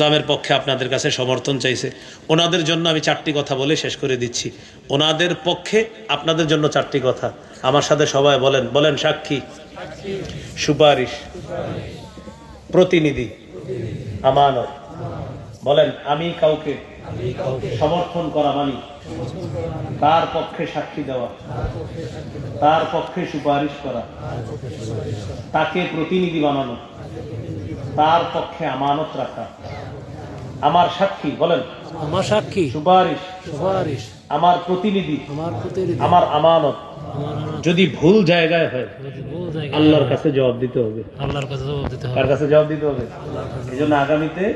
ইসলামের পক্ষে আপনাদের কাছে সমর্থন চাইছে। ওনাদের জন্য আমি চারটি কথা বলে শেষ করে দিচ্ছি। ওনাদের পক্ষে আপনাদের জন্য চারটি কথা। আমার সাথে সবাই বলেন বলেন সাক্ষী। সুপারিশ। প্রতিনিধি। আমানত। বলেন, আমি কাউকে সমর্থন করা মানি। তার পক্ষে সাক্ষী দেওয়া। তার পক্ষে সুপারিশ করা। তাকে প্রতিনিধি বানানো। তার পক্ষে আমানত রাখা। আমার সাক্ষী বলেন। আমার সাক্ষী। সুপারিশ। সুপারিশ। আমার প্রতিনিধি। আমার প্রতিনিধি। আমার আমানত। যদি ভুল জায়গায় হয় আল্লাহর কাছে জবাব দিতে হবে। আল্লাহর কাছে জবাব দিতে হবে। কার কাছে জবাব দিতে হবে? এই জন্য আগামীতে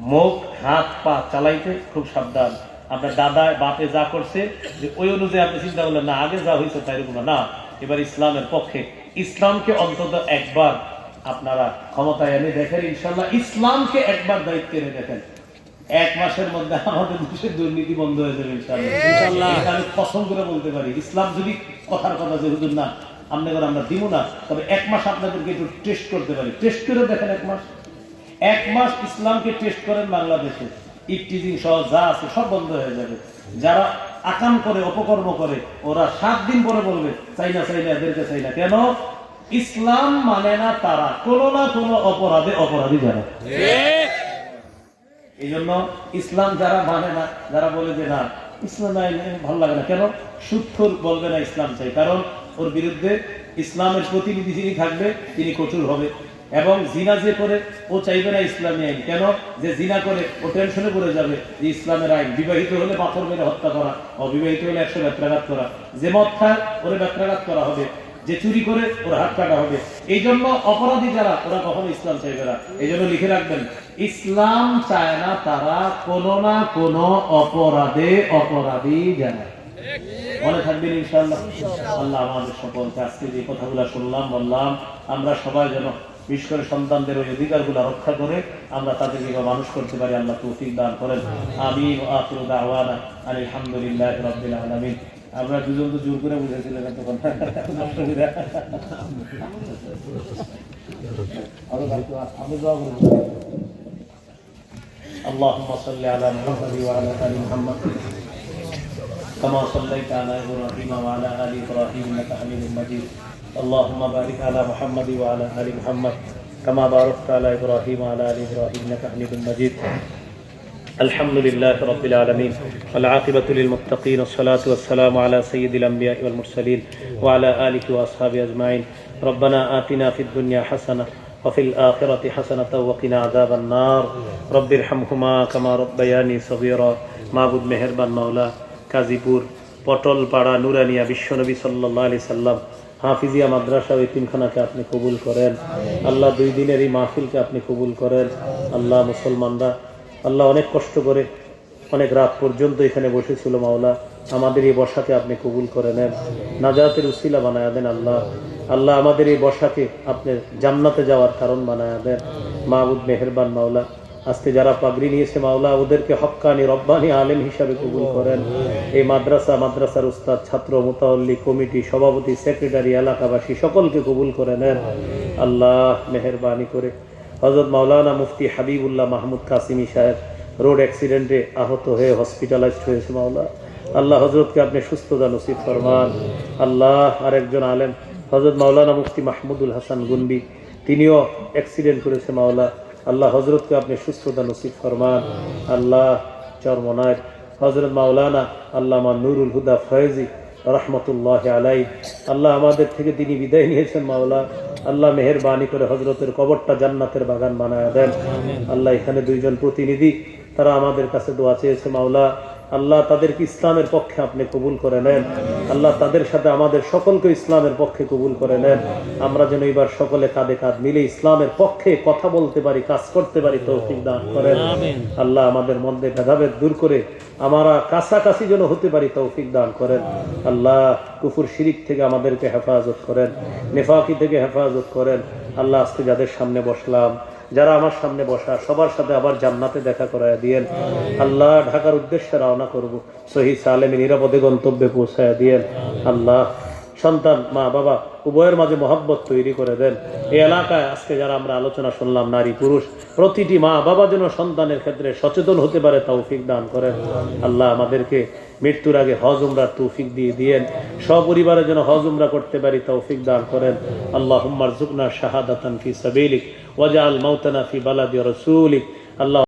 মুখ হাত পা চালাইতে খুব সাবধান। আপনার দাদা বাপে যা করছে যে ওই অনুযায়ী আপনি চিন্তা করলেন না আগে যা হয়েছে তাই এরকম না এবার ইসলামের পক্ষে ইসলামকে অন্তত একবার আপনারা ক্ষমতায় এনে দেখেন ইনশাল্লাহ ইসলামকে একবার দায়িত্ব এনে দেখেন। এক মাসের মধ্যে আমাদের দেশের দুর্নীতি বন্ধ হয়ে যাবে ইনশাল্লাহ আমি কসম করে বলতে পারি ইসলাম যদি কথার কথা যে হুজুর না আপনাদের আমরা দিব না তবে এক মাস আপনাদেরকে একটু টেস্ট করতে পারি। টেস্ট করে দেখেন এক মাস। এক মাস ইসলামকে টেস্ট করেন বাংলাদেশে। ইফটিজিং সহ যা আছে সব বন্ধ হয়ে যাবে। যারা আকাম করে অপকর্ম করে ওরা সাত দিন পরে বলবে চাই না চাই না এদেরকে চাই না। কেন? ইসলাম মানে না তারা কোনো না কোনো অপরাধে অপরাধী যারা। এই জন্য ইসলাম যারা মানে না যারা বলে যে না ইসলাম ভালো লাগে না। কেন? সুৎখর বলবে না ইসলাম চাই। কারণ ওর বিরুদ্ধে ইসলামের প্রতিনিধি যিনি থাকবে তিনি কঠোর হবে। এবং জিনা যে করে ও চাইবে না ইসলামী আইন। কেন? যে জিনা করে ও টেনশনে পড়ে যাবে যে ইসলামের আইন। বিবাহিত হলে পাথর মেরে হত্যা করা অবিবাহিত হলে একশো ব্যত্রাঘাত করা। যে মদ খায় ওরে ব্যত্রাঘাত করা হবে। যে চুরি করে ওর হাত কাটা হবে। এই জন্য অপরাধী যারা, ওরা কখনো ইসলাম চাইবে না। এই জন্য লিখে রাখবেন, ইসলাম চায় না তারা কোনো না কোনো অপরাধে অপরাধী জানে মনে থাকবেন ইনশাআল্লাহ? আল্লাহ আমাদের সকলকে আজকে যে কথাগুলো শুনলাম, বললাম, আমরা সবাই যেন বিশেষ সন্তানদের ওই অধিকারগুলো রক্ষা করে আমরা তাদেরকে মানুষ করতে পারি, আল্লাহ তৌফিক দান করেন। আলহামদুলিল্লাহ রাব্বিল আলামিন। আমরা দুজন তো জোর করে বুঝেছিলেন তখন নষ্ট করে। আরো থাকতো, আমি দোয়া করবো اللهم صل على محمد وعلى ال محمد كما صليت على ابراهيم وعلى ال ابراهيم انك حميد مجيد اللهم بارك على محمد وعلى ال محمد كما باركت على ابراهيم وعلى ال ابراهيم انك حميد مجيد الحمد لله رب العالمين والعاقبة للمتقين والصلاة والسلام على سيد الأنبياء والمرسلين وعلى آله وأصحابه أجمعين ربنا آتنا في الدنيا حسنة وفي الآخرة حسنة وقنا عذاب النار رب ارحمهما كما ربياني صغيرا معبود মেহেরবান মাওলা কাজীপুর পটল পাড়া নুরানিয়া বিশ্বনবী সাল্লাল্লাহু আলাইহি সাল্লাম হাফিজিয়া মাদ্রাসা ও এতিমখানাকে আপনি কবুল করেন আল্লাহ দুই দিনের এই মাহফিলকে আপনি কবুল করেন আল্লাহ মুসলমানরা আল্লাহ অনেক কষ্ট করে অনেক রাত পর্যন্ত এখানে বসেছিল মাওলা। আমাদের এই বসাকে আপনি কবুল করে নেন। নাজাতের উসিলা বানায়া দেন আল্লাহ। আল্লাহ আমাদের এই বসাকে আপনি জান্নাতে যাওয়ার কারণ বানায়া দেন। মাহবুদ মেহেরবান মাওলা, আজকে যারা পাগড়ি নিয়েছে মাওলা, ওদেরকে হক্কানি, রব্বানি আলেম হিসাবে কবুল করেন। এই মাদ্রাসা, মাদ্রাসার উস্তাদ, ছাত্র মোতাল্লি কমিটি, সভাপতি, সেক্রেটারি, এলাকাবাসী সকলকে কবুল করে নেন। আল্লাহ মেহেরবানি করে হজরত মাওলানা মুফতি হাবিবুল্লাহ মাহমুদ কাসিমি সাহেব রোড অ্যাক্সিডেন্টে আহত হয়ে হসপিটালাইজড হয়েছে মাওলা। আল্লাহ হজরতকে আপনি সুস্থতা নসিব ফরমান। আল্লাহ আরেকজন আলেম হজরত মাওলানা মুফতি মাহমুদুল হাসান গুন্ডি তিনিও অ্যাক্সিডেন্ট করেছে মাওলা। আল্লাহ হজরতকে আপনি সুস্থতা নসিব ফরমান। আল্লাহ চরমনায় হজরত মাওলানা আল্লামা নুরুল হুদা ফয়েজি রহমতুল্লাহ আলাই আল্লাহ আমাদের থেকে তিনি বিদায় নিয়েছেন মাওলা। আল্লাহ মেহরবানি করে হজরতের কবরটা জান্নাতের বাগান বানায় দেন। আল্লাহ এখানে দুইজন প্রতিনিধি তারা আমাদের কাছে দোয়া চেয়েছে মাওলা আল্লাহ তাদেরকে ইসলামের পক্ষে আপনি কবুল করে নেন। আল্লাহ তাদের সাথে আমাদের সকলকে ইসলামের পক্ষে কবুল করে নেন। আমরা যেন এবার সকলে কাঁধে কাঁধ মিলে ইসলামের পক্ষে কথা বলতে পারি কাজ করতে পারি তৌফিক দান করেন। আল্লাহ আমাদের মধ্যে ভেদাভেদ দূর করে আমরা কাছাকাছি যেন হতে পারি তৌফিক দান করেন। আল্লাহ কুফুর শিরিক থেকে আমাদেরকে হেফাজত করেন নেফাকি থেকে হেফাজত করেন। আল্লাহ আজকে যাদের সামনে বসলাম যারা আমার সামনে বসা, সবার সাথে আবার জান্নাতে দেখা করায় দিয়েন। আল্লাহ ঢাকার উদ্দেশ্যে রওনা করব। সহি সালেমে নিরাপদে গন্তব্যে পৌঁছায় দিয়েন। আল্লাহ, সন্তান, মা, বাবা, উভয়ের মাঝে মহব্বত তৈরি করে দেন। এই এলাকায় আজকে যারা আমরা আলোচনা শুনলাম, নারী, পুরুষ, প্রতিটি মা, বাবা যেন সন্তানের ক্ষেত্রে সচেতন হতে পারে, তৌফিক দান করেন। আল্লাহ আমাদেরকে মৃত্যুর আগে হজ, উমরার তৌফিক দিয়ে দিয়েন। সপরিবারে যেন হজ, উমরা করতে পারি, তৌফিক দান করেন। আল্লাহ হুম্মার জুকনা শাহাদাতান ফি সাবিলিক। وجعل موتنا في بلد رسولك. الله